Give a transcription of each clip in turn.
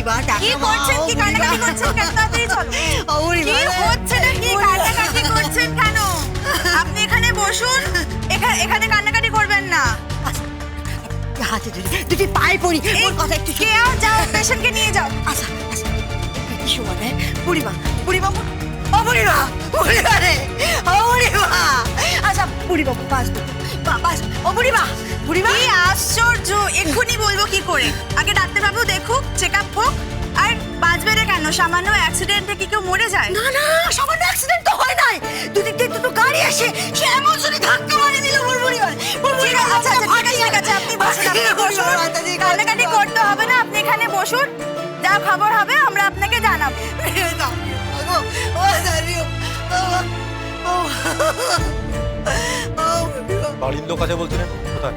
শিবা টাকা কি করছেন? কি। কান্নাকাটি করছেন কেন? তাড়াতাড়ি চলো। ও বুড়িমা। কি হচ্ছে না? কি। কান্নাকাটি করছেন কেন? আপনি এখানে বসুন। এখা- এখানে কান্নাকাটি করবেন না। আচ্ছা, হাতে ধরি দুটি পায়ে পড়ি। ওর কথা একটু কে আর যাও পেশেন্টকে নিয়ে যাও। আচ্ছা আচ্ছা। সময় নেয় বুড়িমা বুড়িমা ও বুড়িমা বুড়িমা রে। ও বুড়িমা। আচ্ছা বুড়িমা বাঁচবে বা- বাঁচ ও বুড়িমা বুড়িমা কি আশ্চর্য এক্ষুনি বলব কি করে আগে ডাক্তারবাবু দেখুক চেক আপ হোক আর বাঁচবে না কেন সামান্য অ্যাক্সিডেন্টে কি কেউ মরে যায় না না সামান্য অ্যাক্সিডেন্ট তো হয় নাই দুদিক দিয়ে দুটো গাড়ি আসে সে এমন জোরে ধাক্কা মারি দিল ওর বুড়িমা ওর ঠিক আচ্ছা আচ্ছা, ঠিক আছে আপনি বসুন আপনি বসুন কান্নাকাটি করতে হবে না আপনি এখানে বসুন যা খবর হবে আমরা আপনাকে জানাব ও দাঁড়িয়ে ও বাড়ির লোক আছে বলছিলেন কোথায়?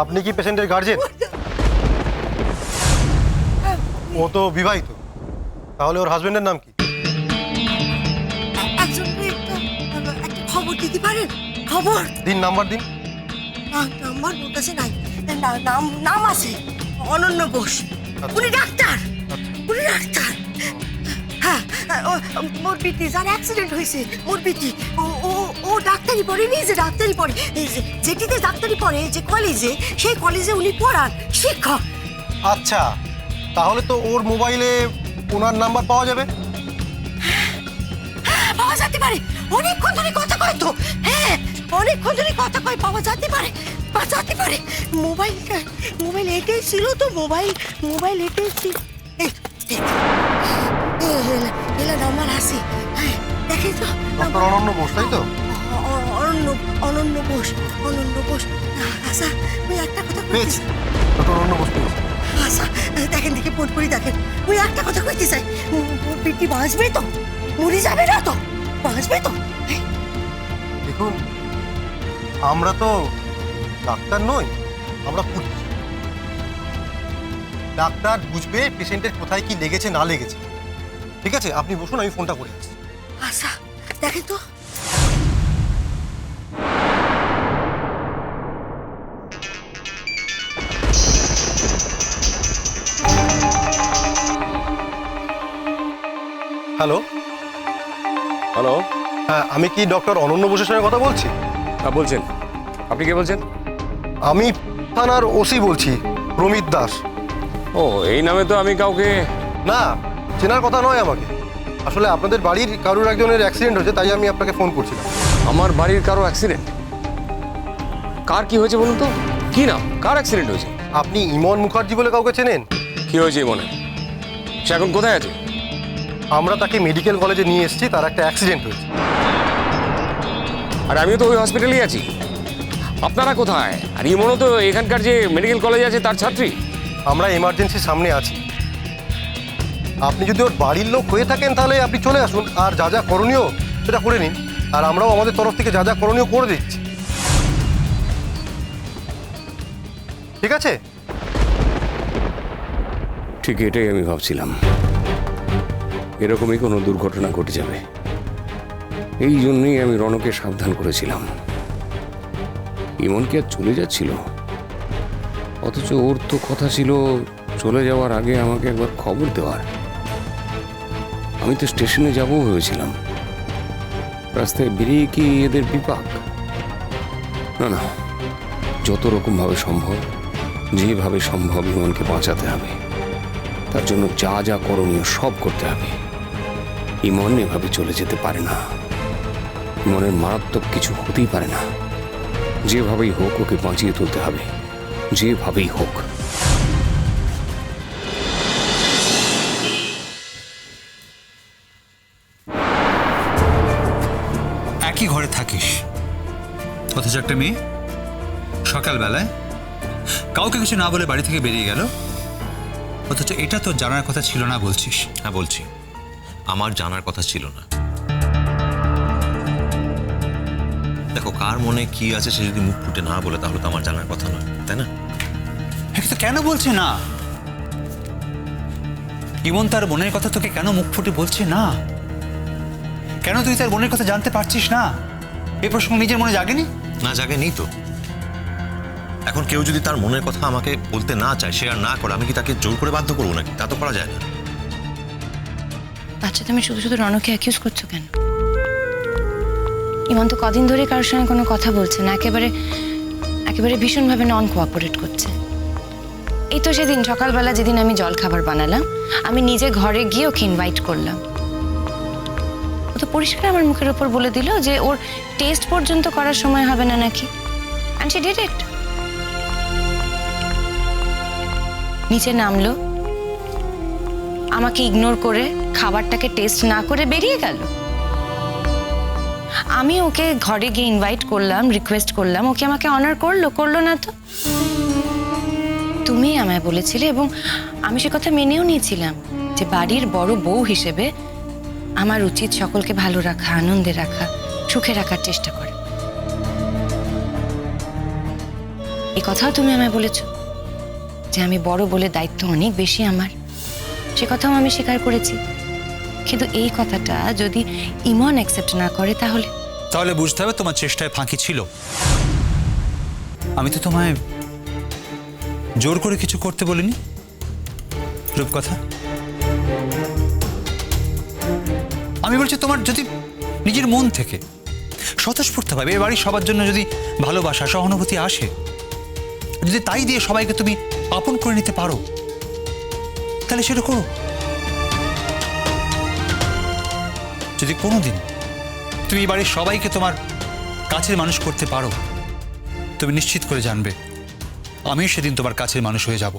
আপনি কি পেশেন্টের গার্জেন? ও তো বিবাহিত। তাহলে ওর হাজবেন্ডের নাম কি? একজন একটা একটা খবর দিতে পারেন? খবর? দিন নাম্বার দিন। না নাম্বার ওর কাছে নাই। না নাম নাম আছে। অনন্য বোস। উনি ডাক্তার। উনি ডাক্তার। মোর পিটি যার অ্যাক্সিডেন্ট হয়েছে মোর পিটি ও ও ও ডাক্তারি পড়ে নি যে ডাক্তারি পড়ে যেটিতে ডাক্তারি পড়ে যে কলেজে সেই কলেজে উনি পড়ান শিক্ষক। আচ্ছা তাহলে তো ওর মোবাইলে ওনার নাম্বার পাওয়া যাবে। পাওয়া যেতে পারে অনেকক্ষণ ধরে কথা কয় তো হ্যাঁ অনেকক্ষণ ধরে কথা কয় পাওয়া যেতে পারে পাওয়া যেতে পারে। মোবাইলটা মোবাইল এটাই ছিল তো মোবাইল মোবাইল এটাই ছিল। এই, এলা- নাম্বার আছে। হ্যাঁ দেখে তো। ডক্টর অনন্য বোস তাই তো? অনন্য অনন্য বোস অনন্য বোস। আচ্ছা একটা কথা পেয়েছি। কইতেছি ডক্টর অনন্য বোস পেয়েছি। আচ্ছা দেখেন দেখে পোট করে দেখেন। ওই একটা কথা কইতে চাই। পিটি বাঁচবে তো? মরে যাবে না তো? বাঁচবে তো? হ্যাঁ। দেখুন আমরা তো ডাক্তার নই আমরা পুলিশ। ডাক্তার বুঝবে পেশেন্টের কোথায় কি লেগেছে না লেগেছে। ঠিক আছে? আপনি বসুন আমি ফোনটা করে আসছি। আচ্ছা দেখেন তো। হ্যালো হ্যালো হ্যাঁ আমি কি ডক্টর অনন্য বসুর সঙ্গে কথা বলছি? হ্যাঁ বলছেন। আপনি কে বলছেন? আমি থানার ওসি বলছি প্রমিত দাস। ও এই নামে তো আমি কাউকে না চেনার কথা নয় আমাকে। আসলে আপনাদের বাড়ির কারোর একজনের অ্যাক্সিডেন্ট হয়েছে তাই আমি আপনাকে ফোন করছিলাম। আমার বাড়ির কারও অ্যাক্সিডেন্ট কার কি হয়েছে বলুন তো? কি নাম? কার অ্যাক্সিডেন্ট হয়েছে? আপনি ইমন মুখার্জি বলে কাউকে চেনেন? কি হয়েছে এই মনে সে এখন কোথায় আছে? আমরা তাকে মেডিকেল কলেজে নিয়ে এসেছি তার একটা অ্যাক্সিডেন্ট হয়েছে। আর আমিও তো ওই হসপিটালেই আছি। আপনারা কোথায়? আর ইমনও তো এখানকার যে মেডিকেল কলেজ আছে তার ছাত্রী? আমরা এমার্জেন্সির সামনে আছি। আপনি যদি ওর বাড়ির লোক হয়ে থাকেন, তাহলে আপনি চলে আসুন। আর যা যা করণীয়, সেটা করে নিন। আর আমরাও আমাদের তরফ থেকে যা যা করণীয় করে দিচ্ছি। ঠিক আছে? ঠিক এটাই আমি ভাবছিলাম। এরকমই কোনো দুর্ঘটনা ঘটে যাবে। এই জন্যই আমি রণকে সাবধান করেছিলাম। ইমন কি আর চলে যাচ্ছিল? অথচ ওর তো কথা ছিল, চলে যাওয়ার আগে আমাকে একবার খবর দেওয়ার। আমি তো স্টেশনে যাব ভেবেছিলাম। রাস্তায় বেরিয়ে কি এদের বিপাক? না না, যত রকমভাবে সম্ভব, যেভাবে সম্ভব ইমনকে বাঁচাতে হবে। তার জন্য যা যা করণীয় সব করতে হবে। ইমন এভাবে চলে যেতে পারে না। ইমনের মারাত্মক কিছু হতেই পারে না। যেভাবেই হোক ওকে বাঁচিয়ে তুলতে হবে। যেভাবেই হোক। একই ঘরে থাকিস? অথচ একটা মেয়ে। সকালবেলায় কাউকে কিছু না বলে বাড়ি থেকে বেরিয়ে গেল। অথচ এটা তো জানার কথা ছিল না বলছিস? হ্যাঁ বলছি। আমার জানার কথা ছিল না। দেখো কার মনে কি আছে সে যদি মুখ ফুটে না বলে তাহলে তো আমার জানার কথা নয় তাই না? কিন্তু কেন বলছে না? ইমন তার মনের কথা তোকে কেন মুখ ফুটে বলছে না? কেন তুই তার বোনের কথা জানতে পারছিস না? এই প্রসঙ্গ নিজের মনে জাগেনি? না জাগে নেই তো। এখন কেউ যদি তার মনের কথা আমাকে বলতে না চায় সে আর না করে আমি কি তাকে জোর করে বাধ্য করব নাকি? তা তো করা যায় না। আচ্ছা তুমি শুধু শুধু রনকে অ্যাকিউজ করছ কেন? ইমন তো কদিন ধরে কারোর সঙ্গে কোনো কথা বলছে না একেবারে একেবারে ভীষণভাবে নন কোঅপারেট করছে। এই তো সেদিন সকালবেলা যেদিন আমি জল খাবার বানালাম আমি নিজে ঘরে গিয়ে ওকে ইনভাইট করলাম। ও তো পরিষ্কার আমার মুখের ওপর বলে দিল যে ওর টেস্ট পর্যন্ত করার সময় হবে না নাকি। অ্যান্ড শি ডিড নিচে নামলো। আমাকে ইগনোর করে খাবারটাকে টেস্ট না করে বেরিয়ে গেল। আমি ওকে ঘরে গিয়ে ইনভাইট করলাম রিকোয়েস্ট করলাম। ওকে আমাকে অনার করল? করল না তো। তুমি আমায় বলেছিলে এবং আমি সে কথা মেনেও নিয়েছিলাম যে বাড়ির বড় বউ হিসেবে আমার উচিত সকলকে ভালো রাখা, আনন্দে রাখা, সুখে রাখার চেষ্টা করা। এই কথাও তুমি আমায় বলেছ যে আমি বড় বলে দায়িত্ব অনেক বেশি আমার। সে কথাও আমি স্বীকার করেছি। কিন্তু এই কথাটা যদি ইমন অ্যাকসেপ্ট না করে তাহলে? তাহলে বুঝতে হবে তোমার চেষ্টায় ফাঁকি ছিল। আমি তো তোমায় জোর করে কিছু করতে বলিনি, রূপকথা। আমি বলছি তোমার যদি নিজের মন থেকে স্বতঃস্ফূর্তভাবে এ বাড়ির সবার জন্য যদি ভালোবাসা, সহানুভূতি আসে, যদি তাই দিয়ে সবাইকে তুমি আপন করে নিতে পারো, তাহলে সেটা করো। যদি কোনোদিন তুমি এই বাড়ির সবাইকে তোমার কাছের মানুষ করতে পারো, তুমি নিশ্চিত করে জানবে, আমিও সেদিন তোমার কাছের মানুষ হয়ে যাব।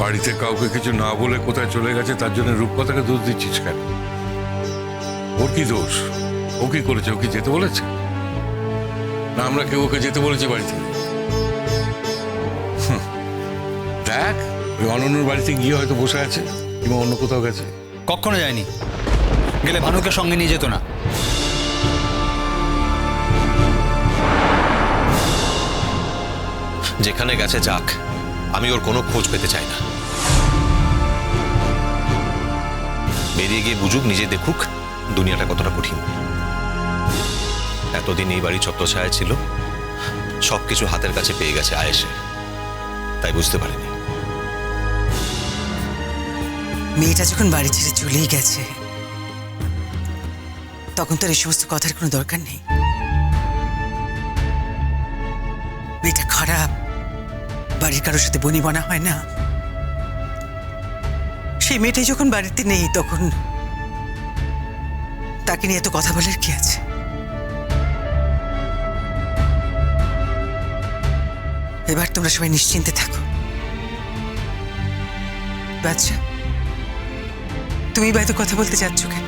বাড়িতে কাউকে কিছু না বলে কোথায় চলে গেছে তার জন্য রূপকথাকে দোষ দিচ্ছিস কেন? ওর কি দোষ? ও কি করেছে? ও কি যেতে বলেছে? না আমরা কেউ ওকে যেতে বলেছি বাড়ি থেকে দেখ ওই অনন্যর বাড়িতে গিয়ে হয়তো বসে আছে কিংবা অন্য কোথাও গেছে। কখনো যায়নি। গেলে ভানুকে সঙ্গে নিয়ে যেত না। যেখানে গেছে যাক। আমি ওর কোনো খোঁজ পেতে চাই না। বেরিয়ে গিয়ে বুঝুক, নিজে দেখুক দুনিয়াটা কতটা কঠিন। এতদিন এই বাড়ি ছত্রছায়া ছিল সব কিছু হাতের কাছে পেয়ে গেছে আয়েসে তাই বুঝতে পারিনি। মেয়েটা যখন বাড়ি ছেড়ে চলেই গেছে, তখন তো আর এই সমস্ত কথার কোনো দরকার নেই। মেয়েটা খারাপ। বাড়ির কারোর সাথে বনি বনা হয় না? সেই মেয়েটাই যখন বাড়িতে নেই, তখন তাকে নিয়ে এত কথা বলার কি আছে? এবার তোমরা সবাই নিশ্চিন্তে থাকো। বাচ্চা তুমি বা এত কথা বলতে যাচ্ছ কেন?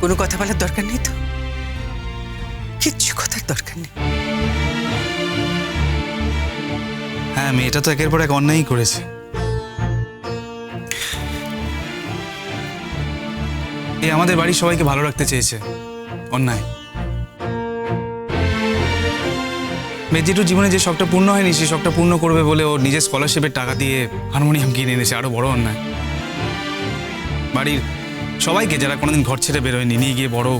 কোনো কথা বলার দরকার নেই তো? কিচ্ছু কথার দরকার নেই। হ্যাঁ মেয়েটা তো একের পর এক অন্যায়ই করেছে। এই আমাদের বাড়ির সবাইকে ভালো রাখতে চেয়েছে, অন্যায়। মেয়েটির জীবনে যে শখটা পূর্ণ হয়নি সেই শখটা পূর্ণ করবে বলে ও নিজের স্কলারশিপের টাকা দিয়ে হারমোনিয়াম কিনে এনেছে, আরও বড় অন্যায়। বাড়ির সবাইকে যারা কোনোদিন ঘর ছেড়ে বেরোয়নি, নিয়ে গিয়ে বড়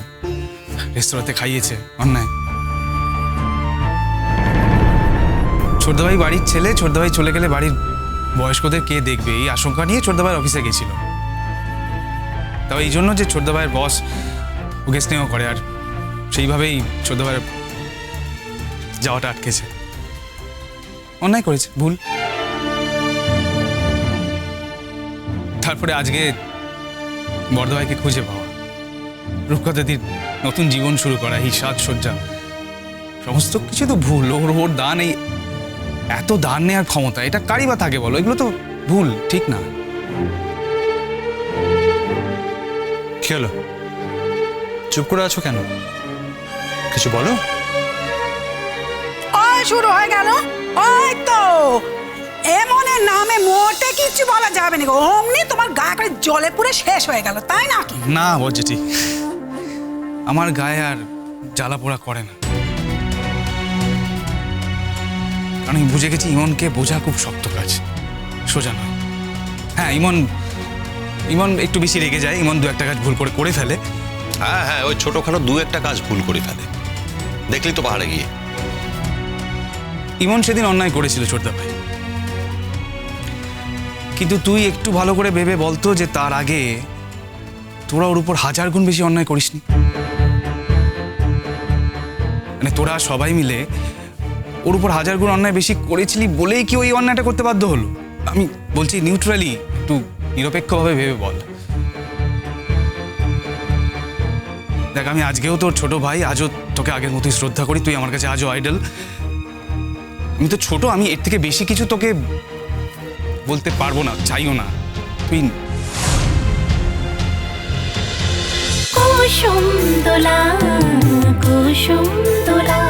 রেস্তোরাঁতে খাইয়েছে, অন্যায়। ছোটদাভাই বাড়ির ছেলে ছোটদাভাই চলে গেলে বাড়ির বয়স্কদের কে দেখবে? এই আশঙ্কা নিয়ে ছোটদাভাইয়ের অফিসে গেছিল। তাও এই জন্য যে ছোটদাভাইয়ের বস ওকে স্নেহ করে আর সেইভাবেই ছোটদাভাইয়ের যাওয়াটা আটকেছে। অন্যায় করেছে, ভুল। তারপরে আজকে বর্ধভাইকে খুঁজে পাওয়া। রূপকথাদির নতুন জীবন শুরু করা এই সাজসজ্জা সমস্ত কিছু তো ভুল, ওর ওর দান এই এত দান নেওয়ার ক্ষমতা এটা কারই বা থাকে বলো? এগুলো তো ভুল ঠিক না। কি হলো? চুপ করে আছো কেন? কিছু বলো? শুরু হয়ে গেল ওই তো এমনের নামে মোটে কিচ্ছু বলা যাবে না অমনি তোমার গা করে জলে পুরে শেষ হয়ে গেল তাই না কি না বলছে ঠিক। আমার গায়ে আর জ্বালা পোড়া করে না। কারণ আমি বুঝে গেছি ইমনকে বোঝা খুব শক্ত কাজ। সোজা নয়। হ্যাঁ ইমন ইমন একটু বেশি রেগে যায়। ইমন দু একটা কাজ ভুল করে করে ফেলে। হ্যাঁ হ্যাঁ ওই ছোটখাটো দু একটা কাজ ভুল করে ফেলে। দেখলি তো পাহাড়ে গিয়ে। ইমন সেদিন অন্যায় করেছিল ছোটদা ভাই। কিন্তু তুই একটু ভালো করে ভেবে বলতো যে তার আগে তোরা ওর উপর হাজার গুণ বেশি অন্যায় করিসনি। মানে তোরা সবাই মিলে ওর উপর হাজার গুণ অন্যায় বেশি করেছিলি বলেই কি ওই অন্যায়টা করতে বাধ্য হলো? আমি বলছি নিউট্রালি একটু নিরপেক্ষভাবে ভেবে বল। দেখ, আমি আজকেও তোর ছোট ভাই, আজও তোকে আগের মতোই শ্রদ্ধা করি, তুই আমার কাছে আজও আইডল আমি তো ছোট, আমি এর থেকে বেশি কিছু তোকে বলতে পারব না, চাইও না। তুই কুসুম দোলা কুসুম দোলা।